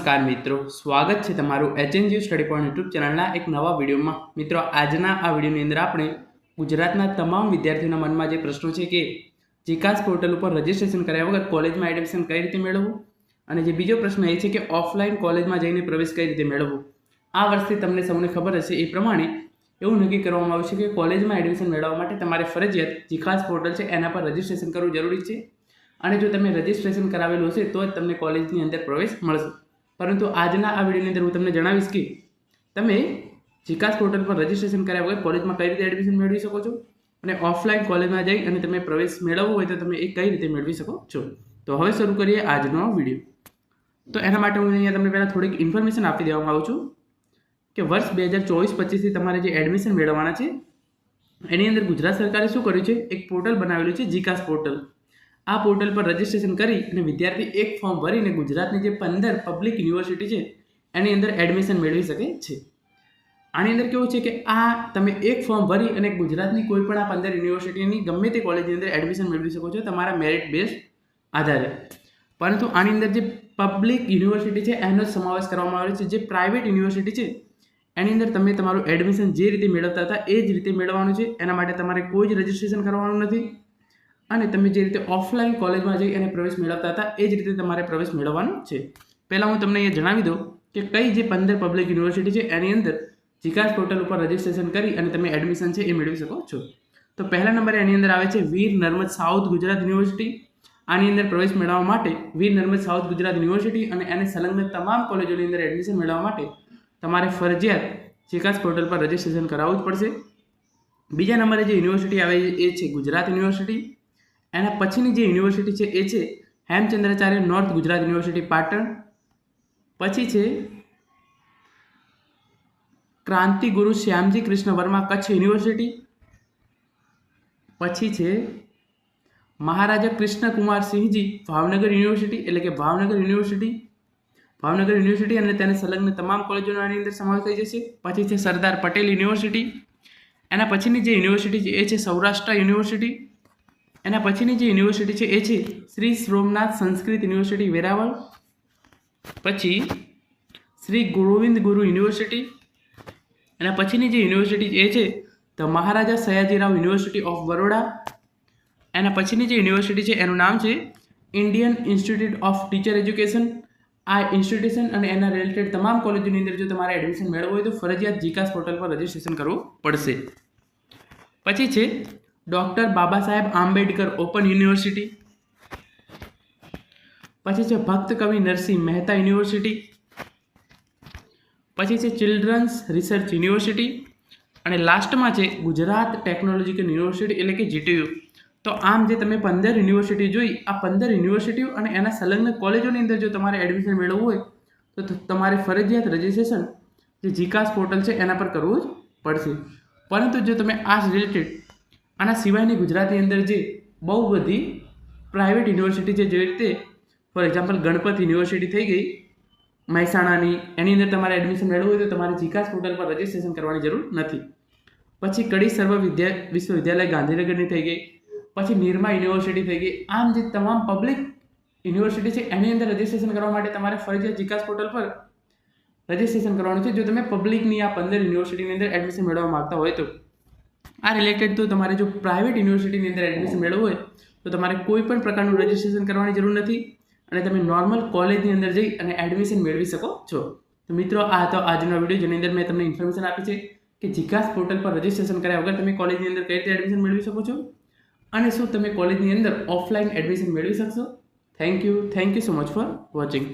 નમસ્કાર મિત્રો, સ્વાગત છે તમારું એચએનજી સ્ટડી પોઈન્ટ યુટ્યુબ ચેનલના એક નવા વિડીયોમાં. મિત્રો, આજના આ વિડીયોની અંદર આપણે ગુજરાતના તમામ વિદ્યાર્થીઓના મનમાં જે પ્રશ્નો છે કે જીકાસ પોર્ટલ ઉપર રજિસ્ટ્રેશન કર્યા વગર કોલેજમાં એડમિશન કઈ રીતે મેળવવું? અને જે બીજો પ્રશ્ન એ છે કે ઓફલાઈન કોલેજમાં જઈને પ્રવેશ કઈ રીતે મેળવવો? આ વર્ષથી તમને સૌને ખબર હશે એ પ્રમાણે એવું નક્કી કરવામાં આવ્યું છે કે કોલેજમાં એડમિશન મેળવવા માટે તમારે ફરજિયાત જીકાસ પોર્ટલ છે એના પર રજિસ્ટ્રેશન કરવું જરૂરી છે. અને જો તમે રજિસ્ટ્રેશન કરાવેલું હશે તો જ તમને કોલેજની અંદર પ્રવેશ મળશે. પરંતુ આજના આ વિડીયોની અંદર હું તમને જણાવીશ કે તમે જીકાસ પોર્ટલ પર રજિસ્ટ્રેશન કર્યા વગર કોલેજમાં કઈ રીતે એડમિશન મેળવી શકો છો અને ઓફલાઈન કોલેજમાં જઈ અને તમે પ્રવેશ મેળવવો હોય તો તમે એ કઈ રીતે મેળવી શકો છો. તો હવે શરૂ કરીએ આજનો વીડિયો. તો એના માટે હું અહીંયા તમને પહેલાં થોડીક ઇન્ફોર્મેશન આપી દેવામાં આવું છું કે વર્ષ બે હજાર ચોવીસ પચીસથી તમારે જે એડમિશન મેળવવાના છે, એની અંદર ગુજરાત સરકારે શું કર્યું છે? એક પોર્ટલ બનાવેલું છે જીકાસ પોર્ટલ. આ પોર્ટલ પર રજિસ્ટ્રેશન કરી અને વિદ્યાર્થી એક ફોર્મ ભરીને ગુજરાતની જે પંદર પબ્લિક યુનિવર્સિટી છે, એની અંદર એડમિશન મેળવી શકે છે. આની અંદર કેવું છે કે આ તમે એક ફોર્મ ભરી અને ગુજરાતની કોઈ પણ આ પંદર યુનિવર્સિટીની ગમે તે કોલેજની અંદર એડમિશન મેળવી શકો છો તમારા મેરિટ બેઝ આધારે. પરંતુ આની અંદર જે પબ્લિક યુનિવર્સિટી છે, એનો જ સમાવેશ કરવામાં આવે છે. જે પ્રાઇવેટ યુનિવર્સિટી છે, એની અંદર તમે તમારું એડમિશન જે રીતે મેળવતા હતા, એ જ રીતે મેળવવાનું છે. એના માટે તમારે કોઈ જ રજિસ્ટ્રેશન કરવાનું નથી. અને તમે જે રીતે ઓફલાઈન કોલેજમાં જઈ અને પ્રવેશ મેળવતા હતા, એ જ રીતે તમારે પ્રવેશ મેળવવાનો છે. પહેલાં હું તમને એ જણાવી દઉં કે કઈ જે પંદર પબ્લિક યુનિવર્સિટી છે, એની અંદર જીકાસ પોર્ટલ ઉપર રજિસ્ટ્રેશન કરી અને તમે એડમિશન છે એ મેળવી શકો છો. તો પહેલા નંબરે એની અંદર આવે છે વીર નર્મદ સાઉથ ગુજરાત યુનિવર્સિટી. આની અંદર પ્રવેશ મેળવવા માટે વીર નર્મદ સાઉથ ગુજરાત યુનિવર્સિટી અને એને સંલગ્ન તમામ કોલેજોની અંદર એડમિશન મેળવવા માટે તમારે ફરજિયાત જીકાસ પોર્ટલ પર રજિસ્ટ્રેશન કરાવવું જ પડશે. બીજા નંબરે જે યુનિવર્સિટી આવે એ છે ગુજરાત યુનિવર્સિટી. એના પછીની જે યુનિવર્સિટી છે એ છે હેમચંદ્રાચાર્ય નોર્થ ગુજરાત યુનિવર્સિટી, પાટણ. પછી છે ક્રાંતિગુરુ શ્યામજી કૃષ્ણ વર્મા કચ્છ યુનિવર્સિટી. પછી છે મહારાજા કૃષ્ણકુમાર સિંહજી ભાવનગર યુનિવર્સિટી, એટલે કે ભાવનગર યુનિવર્સિટી. ભાવનગર યુનિવર્સિટી અને તેને સંલગ્ન તમામ કોલેજોનો આની અંદર સમાવેશ થઈ જશે. પછી છે સરદાર પટેલ યુનિવર્સિટી. એના પછીની જે યુનિવર્સિટી છે એ છે સૌરાષ્ટ્ર યુનિવર્સિટી. એના પછીની જે યુનિવર્સિટી છે એ છે શ્રી સોમનાથ સંસ્કૃત યુનિવર્સિટી, વેરાવળ. પછી શ્રી ગોવિંદ ગુરુ યુનિવર્સિટી. એના પછીની જે યુનિવર્સિટી એ છે તો મહારાજા સયાજીરાવ યુનિવર્સિટી ઓફ બરોડા. એના પછીની જે યુનિવર્સિટી છે એનું નામ છે Indian Institute of Teacher Education. આ ઇન્સ્ટિટ્યુશન અને એના રિલેટેડ તમામ કોલેજોની અંદર જો તમારે એડમિશન મેળવવું હોય તો ફરજિયાત જીકાસ પોર્ટલ પર રજિસ્ટ્રેશન કરવું પડશે. પછી છે doctor Baba Saheb Ambedkar open university. પછી છે ભક્ત કવિ નરસિંહ મહેતા યુનિવર્સિટી. પછી છે ચિલ્ડ્રન્સ રિસર્ચ યુનિવર્સિટી. અને લાસ્ટમાં છે ગુજરાત ટેકનોલોજીકલ યુનિવર્સિટી એટલે કે જીટીયુ. તો આમ જે તમે પંદર યુનિવર્સિટી જોઈ, આ પંદર યુનિવર્સિટીઓ અને એના સંલગ્ન કોલેજોની અંદર જો તમારે એડમિશન મેળવવું હોય, તો તમારે ફરજિયાત રજિસ્ટ્રેશન જે જીકાસ પોર્ટલ છે એના પર કરવું જ પડશે. પરંતુ જો તમે આ રિલેટેડ આના સિવાયની ગુજરાતની અંદર જે બહુ બધી પ્રાઇવેટ યુનિવર્સિટી છે જેવી રીતે ફોર એક્ઝામ્પલ ગણપત યુનિવર્સિટી થઈ ગઈ, મહેસાણાની, એની અંદર તમારે એડમિશન મેળવવું હોય તો તમારે જીકાસ પોર્ટલ પર રજિસ્ટ્રેશન કરવાની જરૂર નથી. પછી કડી સર્વ વિદ્યા, વિશ્વવિદ્યાલય ગાંધીનગરની થઈ ગઈ, પછી નિરમા યુનિવર્સિટી થઈ ગઈ. આમ જે તમામ પબ્લિક યુનિવર્સિટી છે, એની અંદર રજિસ્ટ્રેશન કરવા માટે તમારે ફરજિયાત જીકાસ પોર્ટલ પર રજિસ્ટ્રેશન કરવાનું છે. જો તમે પબ્લિકની આ પંદર યુનિવર્સિટીની અંદર એડમિશન મેળવવા માગતા હોય તો. આ રિલેટેડ તો તમારે જો પ્રાઇવેટ યુનિવર્સિટીની અંદર એડમિશન મેળવવું હોય તો તમારે કોઈ પણ પ્રકારનું રજિસ્ટ્રેશન કરવાની જરૂર નથી અને તમે નોર્મલ કોલેજની અંદર જઈ અને એડમિશન મેળવી શકો છો. તો મિત્રો આ હતો આજનો વીડિયો જેની અંદર મેં તમને ઇન્ફોર્મેશન આપી છે કે જીકાસ પોર્ટલ પર રજિસ્ટ્રેશન કર્યા વગર તમે કોલેજની અંદર કઈ રીતે એડમિશન મેળવી શકો છો અને શું તમે કોલેજની અંદર ઓફલાઈન એડમિશન મેળવી શકશો. Thank you thank you so much for watching